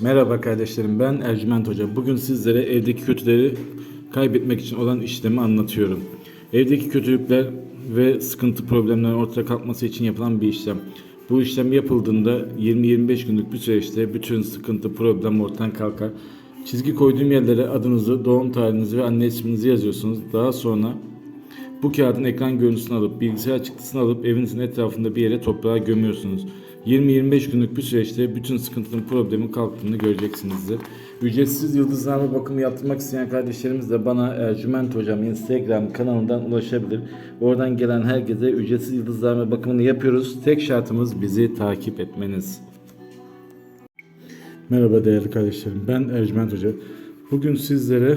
Merhaba kardeşlerim ben Ercüment Hoca. Bugün sizlere evdeki kötüleri kaybetmek için olan işlemi anlatıyorum. Evdeki kötülükler ve sıkıntı problemlerin ortaya kalkması için yapılan bir işlem. Bu işlem yapıldığında 20-25 günlük bir süreçte bütün sıkıntı problem ortadan kalkar. Çizgi koyduğum yerlere adınızı, doğum tarihinizi ve anne isminizi yazıyorsunuz. Daha sonra bu kağıdın ekran görüntüsünü alıp bilgisayar çıktısını alıp evinizin etrafında bir yere toprağa gömüyorsunuz. 20-25 günlük bir süreçte bütün sıkıntının problemin kalktığını göreceksinizdir. Ücretsiz yıldızlama bakımı yaptırmak isteyen kardeşlerimiz de bana Ercüment Hocam Instagram kanalından ulaşabilir. Oradan gelen herkese ücretsiz yıldızlama bakımını yapıyoruz. Tek şartımız bizi takip etmeniz. Merhaba değerli kardeşlerim. Ben Ercüment Hoca. Bugün sizlere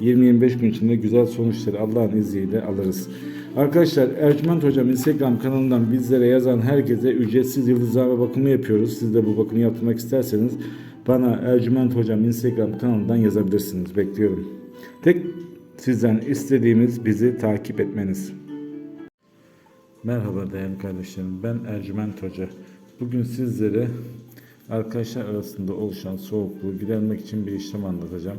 20-25 gün içinde güzel sonuçları Allah'ın izniyle alırız. Arkadaşlar Ercüment Hocam Instagram kanalından bizlere yazan herkese ücretsiz yıldızlama bakımı yapıyoruz. Siz de bu bakımı yaptırmak isterseniz bana Ercüment Hocam Instagram kanalından yazabilirsiniz. Bekliyorum. Tek sizden istediğimiz bizi takip etmeniz. Merhaba değerli kardeşlerim. Ben Ercüment Hoca. Bugün sizlere arkadaşlar arasında oluşan soğukluğu gidermek için bir işlem anlatacağım.